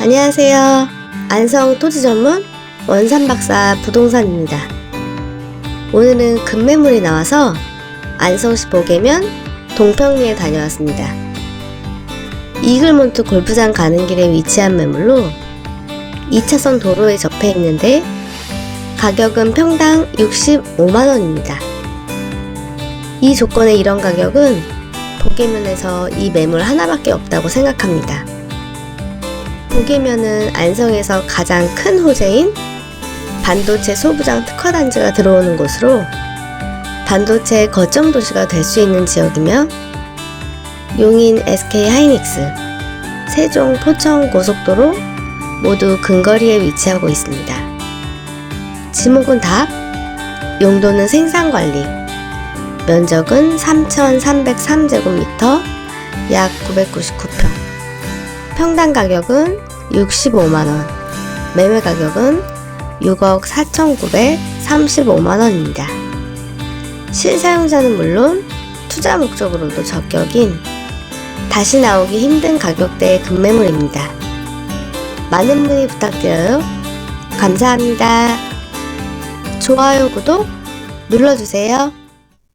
안녕하세요. 안성 토지 전문 원산 박사 부동산입니다. 오늘은 급매물이 나와서 안성시 보계면 동평리에 다녀왔습니다. 이글몬트 골프장 가는 길에 위치한 매물로 2차선 도로에 접해 있는데 가격은 평당 65만원입니다. 이 조건의 이런 가격은 보계면에서 이 매물 하나밖에 없다고 생각합니다. 보계면은 안성에서 가장 큰 호재인 반도체 소부장 특화단지가 들어오는 곳으로 반도체 거점 도시가 될 수 있는 지역이며 용인 SK 하이닉스, 세종 포천 고속도로 모두 근거리에 위치하고 있습니다. 지목은 답, 용도는 생산관리, 면적은 3,303제곱미터, 약 999평. 평당 가격은 65만원, 매매 가격은 6억 4,935만원입니다. 실사용자는 물론 투자 목적으로도 적격인 다시 나오기 힘든 가격대의 급매물입니다. 많은 문의 부탁드려요. 감사합니다. 좋아요, 구독 눌러주세요.